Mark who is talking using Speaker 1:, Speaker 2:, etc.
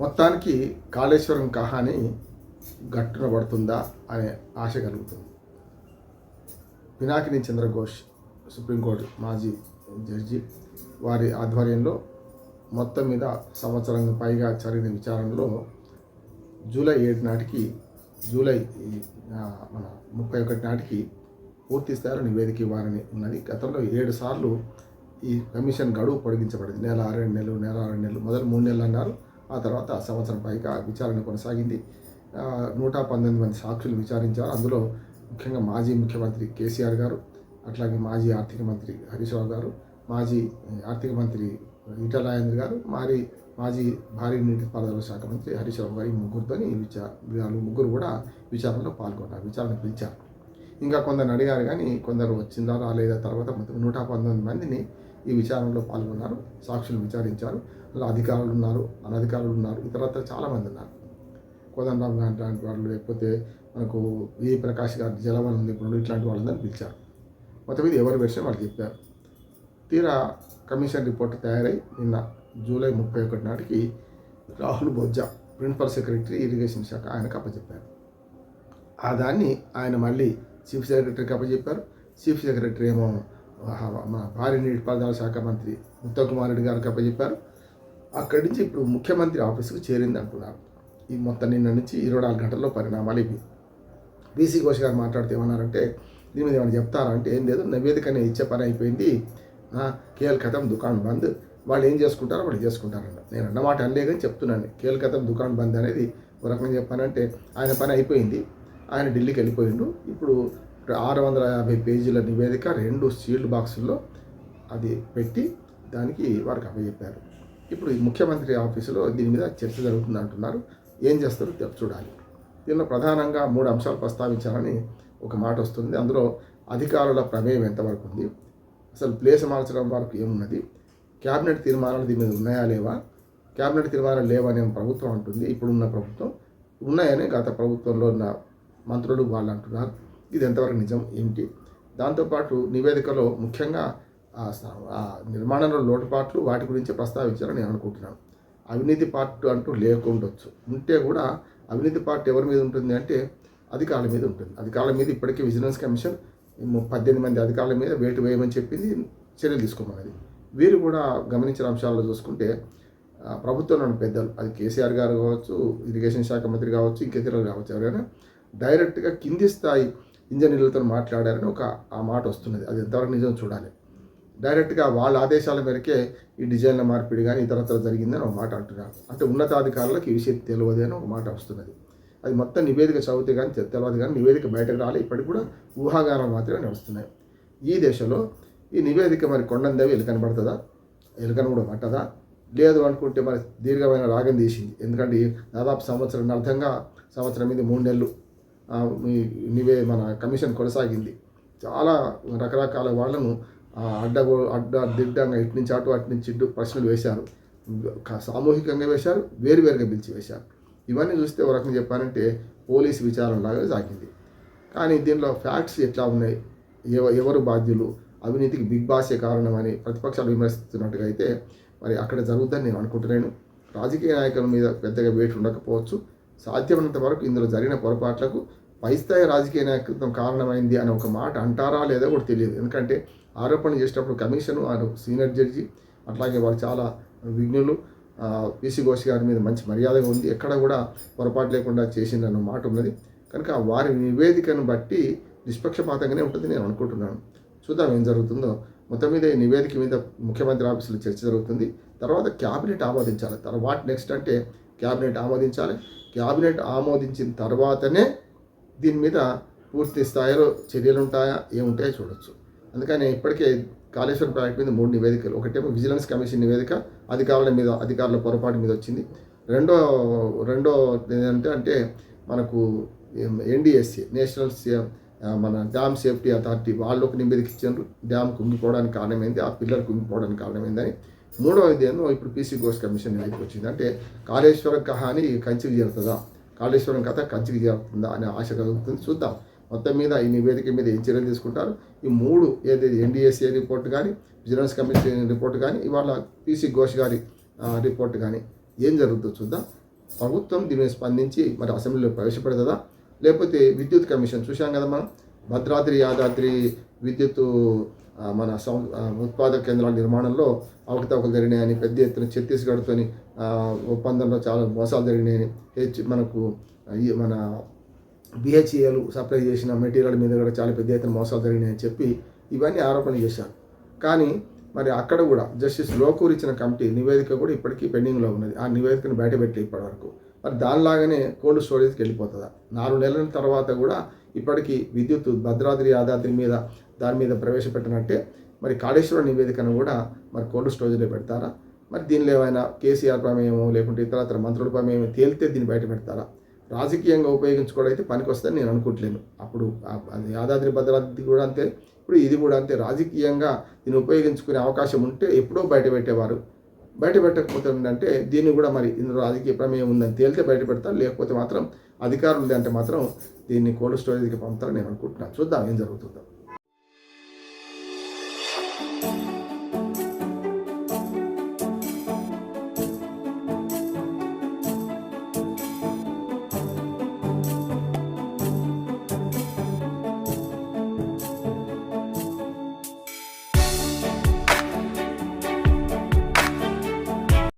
Speaker 1: మొత్తానికి కాళేశ్వరం కహాని గట్టున పడుతుందా అనే ఆశ కలుగుతుంది. పినాకిని చంద్రఘోష్ సుప్రీంకోర్టు మాజీ జడ్జి వారి ఆధ్వర్యంలో మొత్తం మీద సంవత్సరం పైగా జరిగిన విచారణలో జూలై ఏడు నాటికి జూలై మన ముప్పై ఒకటి నాటికి పూర్తి స్థాయిలో నివేదిక ఇవ్వాలని ఉన్నది. గతంలో ఏడు సార్లు ఈ కమిషన్ గడువు పొడిగించబడింది. నెల రెండు నెలలు నెల రెండు నెలలు మొదలు మూడు నెలలు అన్నారు. ఆ తర్వాత సంవత్సరం పైగా విచారణ కొనసాగింది. నూట పంతొమ్మిది మంది సాక్షులు విచారించారు. అందులో ముఖ్యంగా మాజీ ముఖ్యమంత్రి కేసీఆర్ గారు అట్లాగే మాజీ ఆర్థిక మంత్రి హరీష్ రావు గారు మాజీ ఆర్థిక మంత్రి ఈటలాయేంద్ర గారు మారి మాజీ భారీ నీటిపారుదల శాఖ మంత్రి హరీష్ రావు గారు ఈ ముగ్గురితో ఈ విచార వాళ్ళు ముగ్గురు కూడా విచారణలో పాల్గొన్నారు విచారణ పిలిచారు. ఇంకా కొందరు అడిగారు కానీ కొందరు వచ్చిందా రాలేదా తర్వాత మొత్తం నూట పంతొమ్మిది మందిని ఈ విచారణలో పాల్గొన్నారు సాక్షులు విచారించారు అలా అధికారులు ఉన్నారు అనధికారులు ఉన్నారు ఇతరత్ర చాలామంది ఉన్నారు. కోదండరామ్ లాంటి వాళ్ళు లేకపోతే మనకు వి ప్రకాష్ గారు జలవనం నిపుణులు ఇట్లాంటి వాళ్ళందరినీ పిలిచారు. మొత్తం మీద ఎవరి విషయం వాళ్ళు చెప్పారు. తీరా కమిషన్ రిపోర్ట్ తయారై నిన్న జూలై ముప్పై ఒకటి నాటికి Rahul Bojja principal secretary irrigation శాఖ ఆయనకు అప్పచెప్పారు. ఆ దాన్ని ఆయన మళ్ళీ చీఫ్ సెక్రటరీకి అప్పచెప్పారు. చీఫ్ సెక్రటరీ ఏమో మన భారీ నీటిపారుదల శాఖ మంత్రి ఉత్తమ్ రెడ్డి గారికి అప్పచెప్పారు అక్కడి నుంచి ఇప్పుడు ముఖ్యమంత్రి ఆఫీసుకు చేరింది అంటున్నారు ఈ మొత్తం నిన్న నుంచి ఇరవై నాలుగు గంటల్లో పరిణామాలు ఇవి. బీసీ ఘోష్ గారు మాట్లాడితే ఏమన్నారంటే దీని మీద ఏమైనా చెప్తారా అంటే ఏం లేదు నివేదికనే ఇచ్చే పని అయిపోయింది. ఆ, కథం దుకాణం బంద్. వాళ్ళు ఏం చేసుకుంటారో వాళ్ళు చేసుకుంటారన్న నేను అన్నమాట అనలేదని కానీ చెప్తున్నాను. కేల్ కథం దుకాణం బంద్ అనేది ఒక రకంగా చెప్పానంటే ఆయన పని అయిపోయింది. ఆయన ఢిల్లీకి వెళ్ళిపోయిండు. ఇప్పుడు ఆరు వందల యాభై పేజీల నివేదిక రెండు సీల్డ్ బాక్సుల్లో అది పెట్టి దానికి వారికి అప్పచెప్పారు. ఇప్పుడు ముఖ్యమంత్రి ఆఫీసులో దీని మీద చర్చ జరుగుతుంది అంటున్నారు. ఏం చేస్తారో? చూడాలి. దీనిలో ప్రధానంగా మూడు అంశాలు ప్రస్తావించాలని ఒక మాట వస్తుంది. అందులో అధికారుల ప్రమేయం ఎంతవరకు ఉంది? అసలు ప్లేస్ మార్చడం వరకు ఏమున్నది? క్యాబినెట్ తీర్మానాలు దీని మీద ఉన్నాయా లేవా? క్యాబినెట్ తీర్మానాలు లేవని ప్రభుత్వం అంటుంది. ఇప్పుడున్న ప్రభుత్వం ఉన్నాయని గత ప్రభుత్వంలో ఉన్న మంత్రులు వాళ్ళు అంటున్నారు. ఇది ఎంతవరకు నిజం ఏమిటి? దాంతోపాటు నివేదికలో ముఖ్యంగా నిర్మాణంలో లోటుపాట్లు వాటి గురించి ప్రస్తావించాలని నేను అనుకుంటున్నాను. అవినీతి పార్ట్ అంటూ లేకుండొచ్చు. ఉంటే కూడా అవినీతి పార్ట్ ఎవరి మీద ఉంటుంది అంటే అధికారుల మీద ఉంటుంది. అధికారుల మీద ఇప్పటికే విజిలెన్స్ కమిషన్ పద్దెనిమిది మంది అధికారుల మీద వేటు వేయమని చెప్పింది చర్యలు తీసుకోమన్నది. వీరు కూడా గమనించిన అంశాల్లో చూసుకుంటే ప్రభుత్వంలోని పెద్దలు అది కేసీఆర్ గారు కావచ్చు ఇరిగేషన్ శాఖ మంత్రి కావచ్చు ఇంకెతరులు కావచ్చు ఎవరైనా డైరెక్ట్గా కింది స్థాయి ఇంజనీర్లతో మాట్లాడారని ఒక ఆ మాట వస్తున్నది. అది ఎంతవరకు నిజం చూడాలి. డైరెక్ట్గా వాళ్ళ ఆదేశాల మేరకే ఈ డిజైన్ల మార్పిడి కానీ ఇతరత్ర జరిగిందని ఒక మాట అంటున్నారు. అంటే ఉన్నతాధికారులకు ఈ విషయం తెలియదు అని ఒక మాట వస్తున్నది. అది మొత్తం నివేదిక చదివితే కానీ తెలియదు కానీ నివేదిక బయటకు రాలి. ఇప్పటికి కూడా ఊహాగానం మాత్రమే నడుస్తున్నాయి. ఈ దేశంలో ఈ నివేదిక మరి కొండందేవి ఎలు కనబడుతుందా ఎలుకను కూడా పట్టదా? లేదు అనుకుంటే మరి దీర్ఘమైన రాగం తీసింది. ఎందుకంటే దాదాపు సంవత్సరం అర్థంగా సంవత్సరం మీద మూడు నెలలు నివే మన కమిషన్ కొనసాగింది. చాలా రకరకాల వాళ్ళను ఆ, అడ్డ దిడ్డంగా ఇటు నుంచి అటు అటు నుంచి ఇటు ప్రశ్నలు వేశారు. సామూహికంగా వేశారు వేరువేరుగా పిలిచి వేశారు. ఇవన్నీ చూస్తే ఒక రకంగా చెప్పాలంటే పోలీస్ విచారణ లాగా సాగింది. కానీ దీనిలో ఫ్యాక్ట్స్ ఎట్లా ఉన్నాయి? ఎవ ఎవరు బాధ్యులు? అవినీతికి బిగ్ బాసే కారణమని ప్రతిపక్షాలు విమర్శిస్తున్నట్టుగా అయితే మరి అక్కడ జరుగుతుందని నేను అనుకుంటున్నాను. రాజకీయ నాయకుల మీద పెద్దగా వేటు ఉండకపోవచ్చు. సాధ్యమైనంత వరకు ఇందులో జరిగిన పొరపాట్లకు పైస్థాయి రాజకీయ నాయకత్వం కారణమైంది అని ఒక మాట అంటారా లేదా కూడా తెలియదు. ఎందుకంటే ఆరోపణ చేసేటప్పుడు కమిషను ఆయన సీనియర్ జడ్జి అట్లాగే వారు చాలా విఘ్నులు. పిసి ఘోష్ గారి మీద మంచి మర్యాదగా ఉంది. ఎక్కడ కూడా పొరపాటు లేకుండా చేసిందన్న మాట ఉన్నది. కనుక వారి నివేదికను బట్టి నిష్పక్షపాతంగానే ఉంటుంది నేను అనుకుంటున్నాను. చూద్దాం ఏం జరుగుతుందో. మొత్తం మీద ఈ నివేదిక మీద ముఖ్యమంత్రి ఆఫీసులో చర్చ జరుగుతుంది. తర్వాత క్యాబినెట్ ఆమోదించాలి. తర్వాత నెక్స్ట్ అంటే క్యాబినెట్ ఆమోదించాలి. క్యాబినెట్ ఆమోదించిన తర్వాతనే దీని మీద పూర్తి స్థాయిలో చర్యలు ఉంటాయా ఏముంటాయో చూడొచ్చు. అందుకని ఇప్పటికే కాళేశ్వరం ప్రాజెక్ట్ మీద మూడు నివేదికలు. ఒకటేమో విజిలెన్స్ కమిషన్ నివేదిక అధికారుల మీద అధికారుల పొరపాటు మీద వచ్చింది. రెండో రెండో ఏంటంటే అంటే మనకు ఎన్డిఎస్సి నేషనల్ మన డ్యామ్ సేఫ్టీ అథారిటీ వాళ్ళు ఒక నివేదిక ఇచ్చారు. డ్యామ్ కుంగిపోవడానికి కారణమైంది ఆ పిల్లర్ కుంగిపోవడానికి కారణమైందని. మూడవది ఏమో ఇప్పుడు పీసీ ఘోష్ కమిషన్ నివేదిక వచ్చింది అంటే కాళేశ్వరం కహాని కంచికి చేరుతుందా కాళేశ్వరం కథ కంచికి చేరుతుందా అనే ఆశ కలుగుతుంది. చూద్దాం. మొత్తం మీద ఈ నివేదిక మీద ఏం చర్యలు తీసుకుంటారు? ఈ మూడు ఏదైతే ఎన్డీఎస్ఏ రిపోర్ట్ కానీ విజిలెన్స్ కమిషన్ రిపోర్ట్ కానీ ఇవాళ పీసీ ఘోష్ గారి రిపోర్ట్ కానీ ఏం జరుగుతుందో చూద్దాం. ప్రభుత్వం దీనిని స్పందించి మరి అసెంబ్లీలో ప్రవేశపెడుతుందా? లేకపోతే విద్యుత్ కమిషన్ చూసాం కదా మనం? భద్రాద్రి యాదాద్రి విద్యుత్ మన సం ఉత్పాదక కేంద్రాల నిర్మాణంలో అవకతవకలు జరిగినాయని పెద్ద ఎత్తున ఛత్తీస్గఢ్తోని ఒప్పందంలో చాలా మోసాలు జరిగినాయని హెచ్ మనకు మన బిహెచ్ఏలు సప్లై చేసిన మెటీరియల్ మీద కూడా చాలా పెద్ద ఎత్తున మోసాలు జరిగినాయని చెప్పి ఇవన్నీ ఆరోపణలు చేశారు. కానీ మరి అక్కడ కూడా జస్టిస్ లోకూర్ ఇచ్చిన కమిటీ నివేదిక కూడా ఇప్పటికీ పెండింగ్లో ఉన్నది. ఆ నివేదికను బయటపెట్టి ఇప్పటివరకు మరి దానిలాగానే కోల్డ్ స్టోరేజ్కి వెళ్ళిపోతుందా? నాలుగు నెలల తర్వాత కూడా ఇప్పటికీ విద్యుత్ భద్రాద్రి యాదాద్రి మీద దాని మీద ప్రవేశపెట్టినట్టే మరి కాళేశ్వర నివేదికను కూడా మరి కోల్డ్ స్టోరేజ్లో పెడతారా? మరి దీనిలో ఏమైనా కేసీఆర్ ప్రమేయమో లేకుంటే ఇతరత్ర మంత్రుల ప్రమేయం తేలితే దీన్ని బయట పెడతారా? రాజకీయంగా ఉపయోగించుకోవడం అయితే పనికొస్తుందని నేను అనుకోవట్లేను అప్పుడు అది యాదాద్రి భద్రాద్రి కూడా అంతే. ఇప్పుడు ఇది కూడా అంతే. రాజకీయంగా దీన్ని ఉపయోగించుకునే అవకాశం ఉంటే ఎప్పుడో బయట పెట్టేవారు. బయట పెట్టకపోతే ఏంటంటే దీన్ని కూడా మరి ఇందులో రాజకీయ ప్రమేయం ఉందని తేలితే బయట పెడతారు. లేకపోతే మాత్రం అధికారులు అంటే మాత్రం దీన్ని కోల్డ్ స్టోరేజ్కి పంపుతారని నేను అనుకుంటున్నాను. చూద్దాం ఏం జరుగుతుందో.